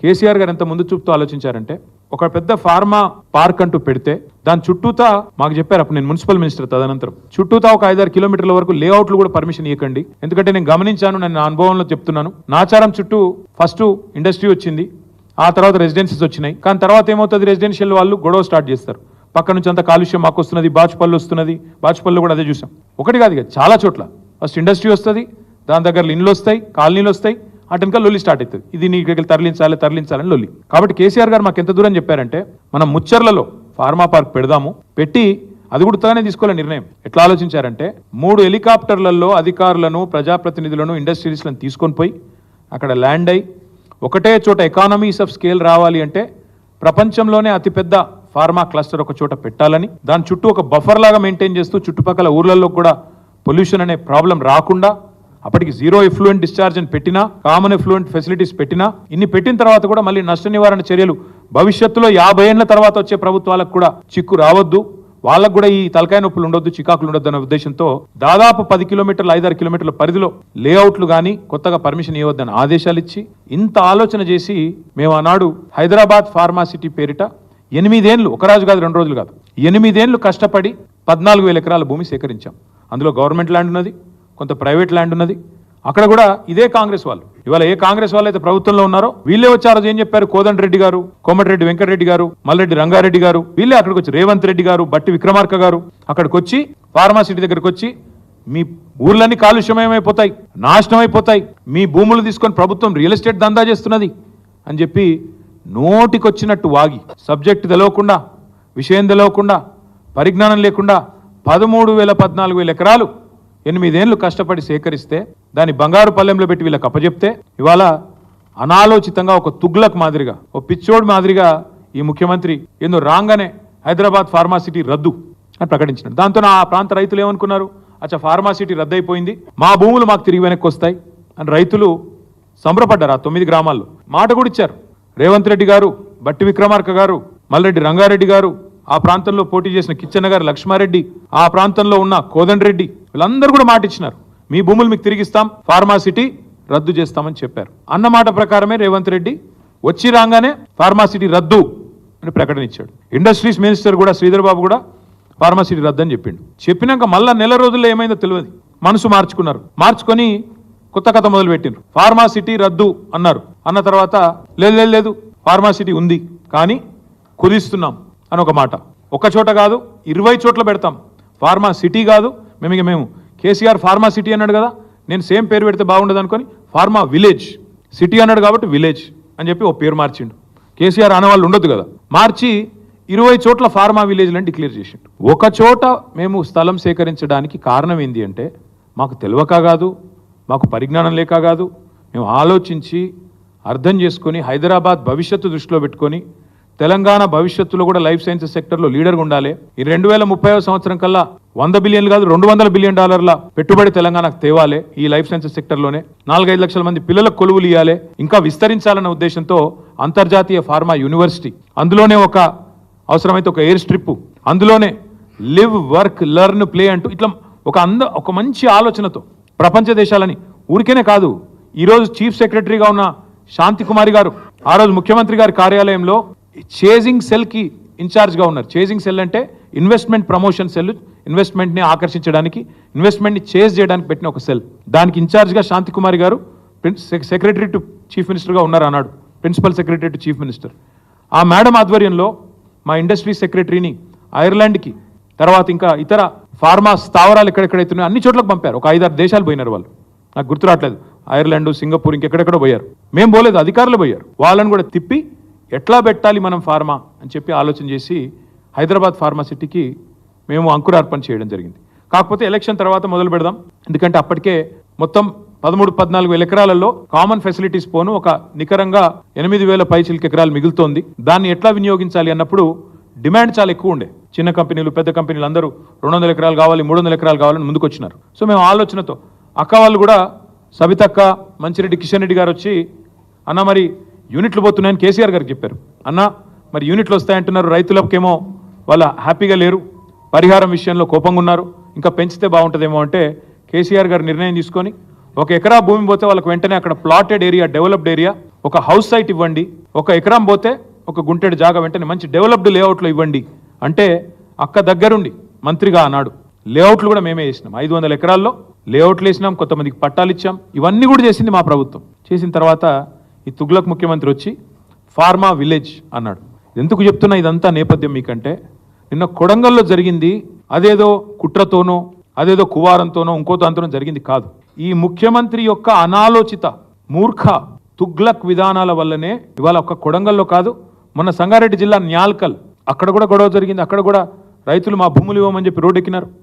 కేసీఆర్ గారు ఎంత ముందు చూపుతూ ఆలోచించారంటే ఒక పెద్ద ఫార్మా పార్క్ అంటూ పెడితే దాని చుట్టూతా మాకు చెప్పారు అప్పుడు నేను మున్సిపల్ మినిస్టర్ తదనంతరం చుట్టూతా ఒక ఐదారు కిలోమీటర్ల వరకు లేఅవుట్లు కూడా పర్మిషన్ ఇవ్వకండి ఎందుకంటే నేను గమనించాను నేను నా అనుభవంలో చెప్తున్నాను. నాచారం చుట్టూ ఫస్ట్ ఇండస్ట్రీ వచ్చింది ఆ తర్వాత రెసిడెన్సీస్ వచ్చినాయి. కానీ తర్వాత ఏమవుతుంది రెసిడెన్షియల్ వాళ్ళు గొడవ స్టార్ట్ చేస్తారు. పక్క నుంచి అంత కాలుష్యం మాకు వస్తున్నది బాచుపల్లి వస్తున్నది బాచుపల్లి కూడా అదే చూసాం. ఒకటి కాదు చాలా చోట్ల. ఫస్ట్ ఇండస్ట్రీ వస్తుంది దాని దగ్గర ఇండ్లు వస్తాయి కాలనీలు వస్తాయి అటెనక లొల్లి స్టార్ట్ అవుతుంది. ఇది నీ దగ్గర తరలించాలి తరలించాలని లొల్లి. కాబట్టి కేసీఆర్ గారు మాకు ఎంత దూరం చెప్పారంటే మనం ముచ్చర్లలో ఫార్మా పార్క్ పెడదాము పెట్టి అది కూడా తానే తీసుకోలే నిర్ణయం. ఎట్లా ఆలోచించారంటే మూడు హెలికాప్టర్లలో అధికారులను ప్రజాప్రతినిధులను ఇండస్ట్రీస్లను తీసుకొని పోయి అక్కడ ల్యాండ్ అయి ఒకటే చోట ఎకానమీస్ ఆఫ్ స్కేల్ రావాలి అంటే ప్రపంచంలోనే అతిపెద్ద ఫార్మా క్లస్టర్ ఒక చోట పెట్టాలని దాని చుట్టూ ఒక బఫర్ లాగా మెయింటైన్ చేస్తూ చుట్టుపక్కల ఊర్లలో కూడా పొల్యూషన్ అనే ప్రాబ్లం రాకుండా అప్పటికి జీరో ఎఫ్లూయెంట్ డిశ్చార్జ్ అని పెట్టినా కామన్ ఎఫ్లూయెంట్ ఫెసిలిటీస్ పెట్టినా ఇన్ని పెట్టిన తర్వాత కూడా మళ్ళీ నష్ట నివారణ చర్యలు భవిష్యత్తులో యాభై ఏళ్ళ తర్వాత వచ్చే ప్రభుత్వాలకు కూడా చిక్కు రావద్దు. వాళ్ళకు కూడా ఈ తలకాయ నొప్పులు ఉండొద్దు చికాకులు ఉండొద్దు అనే ఉద్దేశంతో దాదాపు పది కిలోమీటర్లు ఐదారు కిలోమీటర్ల పరిధిలో లేఅవుట్లు కానీ కొత్తగా పర్మిషన్ ఇవ్వద్దని ఆదేశాలు ఇచ్చి ఇంత ఆలోచన చేసి మేము ఆనాడు హైదరాబాద్ ఫార్మాసిటీ పేరిట ఎనిమిదేండ్లు ఒక రోజు కాదు రెండు రోజులు కాదు ఎనిమిదేండ్లు కష్టపడి పద్నాలుగు వేల ఎకరాల భూమి సేకరించాం. అందులో గవర్నమెంట్ ల్యాండ్ ఉన్నది కొంత ప్రైవేట్ ల్యాండ్ ఉన్నది. అక్కడ కూడా ఇదే కాంగ్రెస్ వాళ్ళు. ఇవాళ ఏ కాంగ్రెస్ వాళ్ళు అయితే ప్రభుత్వంలో ఉన్నారో వీళ్ళే వచ్చారు ఏం చెప్పారు? కోదండ్రెడ్డి గారు కోమటిరెడ్డి వెంకటరెడ్డి గారు మల్లెడ్డి రంగారెడ్డి గారు వీళ్ళే అక్కడికి వచ్చి రేవంత్ రెడ్డి గారు బట్టి విక్రమార్క గారు అక్కడికి వచ్చి ఫార్మాసిటీ దగ్గరికి వచ్చి మీ ఊర్లన్నీ కాలుష్యమయమైపోతాయి నాశనం అయిపోతాయి మీ భూములు తీసుకొని ప్రభుత్వం రియల్ ఎస్టేట్ దందా చేస్తున్నది అని చెప్పి నోటికొచ్చినట్టు వాగి సబ్జెక్ట్ తెలవకుండా విషయం తెలవకుండా పరిజ్ఞానం లేకుండా పదమూడు వేల పద్నాలుగు వేల ఎకరాలు ఎనిమిదేళ్ళు కష్టపడి సేకరిస్తే దాన్ని బంగారు పల్లెంలో పెట్టి వీళ్ళకి అప్పజెప్తే ఇవాళ అనాలోచితంగా ఒక తుగ్లక్ మాదిరిగా ఓ పిచ్చోడ్ మాదిరిగా ఈ ముఖ్యమంత్రి ఏందో రాగానే హైదరాబాద్ ఫార్మాసిటీ రద్దు అని ప్రకటించినాడు. దాంతో ఆ ప్రాంత రైతులు ఏమనుకున్నారు? అచ్చా ఫార్మాసిటీ రద్దు అయిపోయింది మా భూములు మాకు తిరిగి వెనక్కి వస్తాయి అని రైతులు సంబరపడ్డారు ఆ తొమ్మిది గ్రామాల్లో. మాట కూడా ఇచ్చారు. రేవంత్ రెడ్డి గారు బట్టి విక్రమార్క గారు మల్లెడ్డి రంగారెడ్డి గారు ఆ ప్రాంతంలో పోటీ చేసిన కిచ్చన్న గారు లక్ష్మారెడ్డి ఆ ప్రాంతంలో ఉన్న కోదండ్రెడ్డి వీళ్ళందరూ కూడా మాట ఇచ్చినారు. మీ భూములు మీకు తిరిగిస్తాం ఫార్మాసిటీ రద్దు చేస్తామని చెప్పారు. అన్న మాట ప్రకారమే రేవంత్ రెడ్డి వచ్చి రాగానే ఫార్మాసిటీ రద్దు అని ప్రకటన ఇచ్చాడు. ఇండస్ట్రీస్ మినిస్టర్ కూడా శ్రీధర్ బాబు కూడా ఫార్మాసిటీ రద్దు అని చెప్పిండు. చెప్పినాక మళ్ళా నెల రోజుల్లో ఏమైందో తెలియదు. మనసు మార్చుకున్నారు. మార్చుకొని కొత్త కథ మొదలు పెట్టిండ్రు ఫార్మాసిటీ రద్దు అన్నారు. అన్న తర్వాత లేదు లేదు లేదు ఫార్మాసిటీ ఉంది కానీ కుదిస్తున్నాం అని ఒక మాట. ఒక చోట కాదు ఇరవై చోట్ల పెడతాం. ఫార్మా సిటీ కాదు మేము ఇక మేము కేసీఆర్ ఫార్మా సిటీ అన్నాడు కదా నేను సేమ్ పేరు పెడితే బాగుండదు అనుకొని ఫార్మా విలేజ్ సిటీ అన్నాడు కాబట్టి విలేజ్ అని చెప్పి ఓ పేరు మార్చిండు. కేసీఆర్ అనేవాళ్ళు ఉండొద్దు కదా. మార్చి ఇరవై చోట్ల ఫార్మా విలేజ్లను డిక్లేర్ చేసిండు. ఒక చోట మేము స్థలం సేకరించడానికి కారణం ఏంటి అంటే మాకు తెలియక కాదు మాకు పరిజ్ఞానం లేక కాదు మేము ఆలోచించి అర్థం చేసుకొని హైదరాబాద్ భవిష్యత్తు దృష్టిలో పెట్టుకొని తెలంగాణ భవిష్యత్తులో కూడా లైఫ్ సైన్సెస్ సెక్టర్లో లీడర్గా ఉండాలి. ఈ రెండు వేల ముప్పై సంవత్సరం కల్లా వంద బిలియన్లు కాదు రెండు వందల బిలియన్ డాలర్ల పెట్టుబడి తెలంగాణకు తేవాలి ఈ లైఫ్ సైన్సెస్ సెక్టర్లోనే. నాలుగైదు లక్షల మంది పిల్లలకు కొలువులు ఇవ్వాలి ఇంకా విస్తరించాలన్న ఉద్దేశంతో అంతర్జాతీయ ఫార్మా యూనివర్సిటీ. అందులోనే ఒక అవసరమైతే ఒక ఎయిర్ స్ట్రిప్ అందులోనే లివ్ వర్క్ లెర్న్ ప్లే అంటూ ఇట్లా ఒక అంద ఒక మంచి ఆలోచనతో ప్రపంచ దేశాలని ఊరికేనే కాదు ఈరోజు చీఫ్ సెక్రటరీగా ఉన్న శాంతి కుమారి గారు ఆ రోజు ముఖ్యమంత్రి గారి కార్యాలయంలో చేజింగ్ సెల్కి ఇన్ఛార్జ్గా ఉన్నారు. చేజింగ్ సెల్ అంటే ఇన్వెస్ట్మెంట్ ప్రమోషన్ సెల్ ఇన్వెస్ట్మెంట్ని ఆకర్షించడానికి ఇన్వెస్ట్మెంట్ని చేజ్ చేయడానికి పెట్టిన ఒక సెల్ దానికి ఇన్ఛార్జ్గా శాంతికుమారి గారు సెక్రటరీ టు చీఫ్ మినిస్టర్గా ఉన్నారు అన్నాడు. Principal secretary to chief minister ఆ మేడం ఆధ్వర్యంలో మా ఇండస్ట్రీ సెక్రటరీని ఐర్లాండ్కి తర్వాత ఇంకా ఇతర ఫార్మా స్థావరాలు ఎక్కడెక్కడైతున్నాయో అన్ని చోట్లకు పంపారు. ఒక ఐదారు దేశాలు పోయినారు వాళ్ళు. నాకు గుర్తు రావట్లేదు. ఐర్లాండ్ సింగపూర్ ఇంకెక్కడెక్కడో పోయారు. మేము పోలేదు అధికారులు పోయారు. వాళ్ళని కూడా తిప్పి ఎట్లా పెట్టాలి మనం ఫార్మా అని చెప్పి ఆలోచన చేసి హైదరాబాద్ ఫార్మాసిటీకి మేము అంకురార్పణ చేయడం జరిగింది. కాకపోతే ఎలక్షన్ తర్వాత మొదలు పెడదాం. ఎందుకంటే అప్పటికే మొత్తం పదమూడు పద్నాలుగు వేల ఎకరాలలో కామన్ ఫెసిలిటీస్ పోను ఒక నికరంగా ఎనిమిది వేల పైచిలకి ఎకరాలు మిగులుతోంది. దాన్ని ఎట్లా వినియోగించాలి అన్నప్పుడు డిమాండ్ చాలా ఎక్కువ ఉండే. చిన్న కంపెనీలు పెద్ద కంపెనీలు అందరూ రెండు వందల ఎకరాలు కావాలి మూడు వందల ఎకరాలు కావాలని ముందుకొచ్చినారు. సో మేము ఆలోచనతో అక్క వాళ్ళు కూడా సబితక్క మంచిరెడ్డి కిషన్ రెడ్డి గారు వచ్చి అన్న మరి యూనిట్లు పోతున్నాయని కేసీఆర్ గారికి చెప్పారు. అన్న మరి యూనిట్లు వస్తాయంటున్నారు రైతులకేమో. వాళ్ళ హ్యాపీగా లేరు. పరిహారం విషయంలో కోపంగా ఉన్నారు. ఇంకా పెంచితే బాగుంటుందేమో అంటే కేసీఆర్ గారు నిర్ణయం తీసుకొని ఒక ఎకరా భూమి పోతే వాళ్ళకి వెంటనే అక్కడ ప్లాటెడ్ ఏరియా డెవలప్డ్ ఏరియా ఒక హౌస్ సైట్ ఇవ్వండి. ఒక ఎకరం పోతే ఒక గుంటెడు జాగా వెంటనే మంచి డెవలప్డ్ లేఅవుట్లో ఇవ్వండి. అంటే అక్క దగ్గరుండి మంత్రిగా అన్నాడు. లేఅవుట్లు కూడా మేమే చేసినాం. ఐదు వందల ఎకరాల్లో లేఅవుట్లు వేసినాం. కొంతమందికి పట్టాలు ఇచ్చాం. ఇవన్నీ కూడా చేసింది మా ప్రభుత్వం. చేసిన తర్వాత ఈ తుగ్లక్ ముఖ్యమంత్రి వచ్చి ఫార్మా విలేజ్ అన్నాడు. ఎందుకు చెప్తున్నా ఇదంతా నేపథ్యం మీకంటే నిన్న కొడంగల్లో జరిగింది అదేదో కుట్రతోనో అదేదో కువారంతోనో ఇంకో దాంతోనో జరిగింది కాదు. ఈ ముఖ్యమంత్రి యొక్క అనాలోచిత మూర్ఖ తుగ్లక్ విధానాల వల్లనే ఇవాళ ఒక్క కొడంగల్లో కాదు మొన్న సంగారెడ్డి జిల్లా న్యాల్కల్ అక్కడ కూడా గొడవ జరిగింది అక్కడ కూడా రైతులు మా భూములు ఇవ్వమని చెప్పి రోడ్డు ఎక్కినారు.